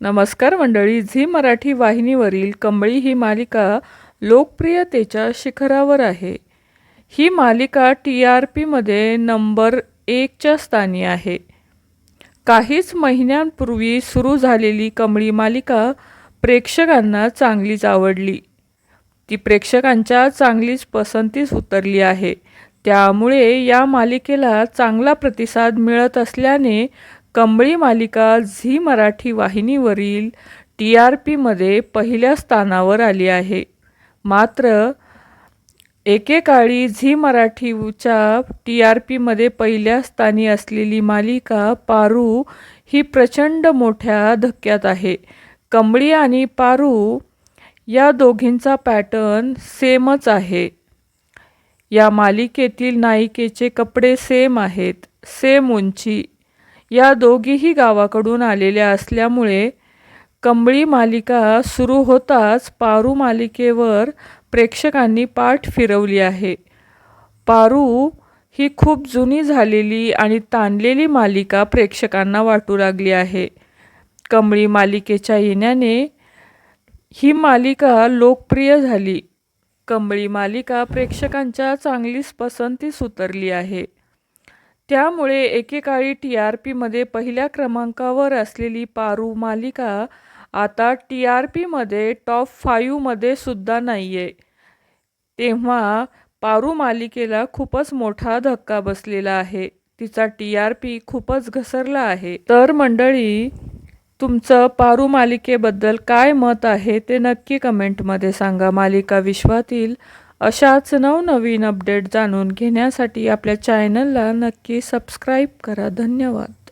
नमस्कार मंडळी झी मराठी वाहिनीवरील कंबळी ही मालिका लोकप्रियतेच्या शिखरावर आहे. ही मालिका टी आर पीमध्ये नंबर एकच्या स्थानी आहे. काहीच महिन्यांपूर्वी सुरू झालेली कमळी मालिका प्रेक्षकांना चांगलीच आवडली. ती प्रेक्षकांच्या चांगलीच पसंतीस उतरली आहे. त्यामुळे या मालिकेला चांगला प्रतिसाद मिळत असल्याने कंबळी मालिका झी मराठी वाहिनीवरील टी आर पीमध्ये पहिल्या स्थानावर आली आहे. मात्र एकेकाळी झी मराठीच्या टी आर पीमध्ये पहिल्या स्थानी असलेली मालिका पारू ही प्रचंड मोठ्या धक्क्यात आहे. कंबळी आणि पारू या दोघींचा पॅटर्न सेमच आहे. या मालिकेतील नायिकेचे कपडे सेम आहेत सेम उंची. या दोघीही गावाकडून आलेल्या असल्यामुळे कंबळी मालिका सुरू होताच पारू मालिकेवर प्रेक्षकांनी पाठ फिरवली आहे. पारू ही खूप जुनी झालेली आणि ताणलेली मालिका प्रेक्षकांना वाटू लागली आहे. कंबळी मालिकेच्या येण्याने ही मालिका लोकप्रिय झाली. कंबळी मालिका प्रेक्षकांच्या चांगलीच पसंतीस उतरली आहे. त्यामुळे एकेकाळी टी आर पीमध्ये पहिल्या क्रमांकावर असलेली पारू मालिका आता टी आर पीमध्ये टॉप फाईव्हमध्ये सुद्धा नाही आहे तेव्हा पारू मालिकेला खूपच मोठा धक्का बसलेला आहे. तिचा टी आर पी खूपच घसरला आहे. तर मंडळी तुमचं पारू मालिकेबद्दल काय मत आहे ते नक्की कमेंटमध्ये सांगा. मालिका विश्वातील अशाच नवनवीन अपडेट जाणून घेण्यासाठी आपल्या चॅनलला नक्की सबस्क्राईब करा. धन्यवाद.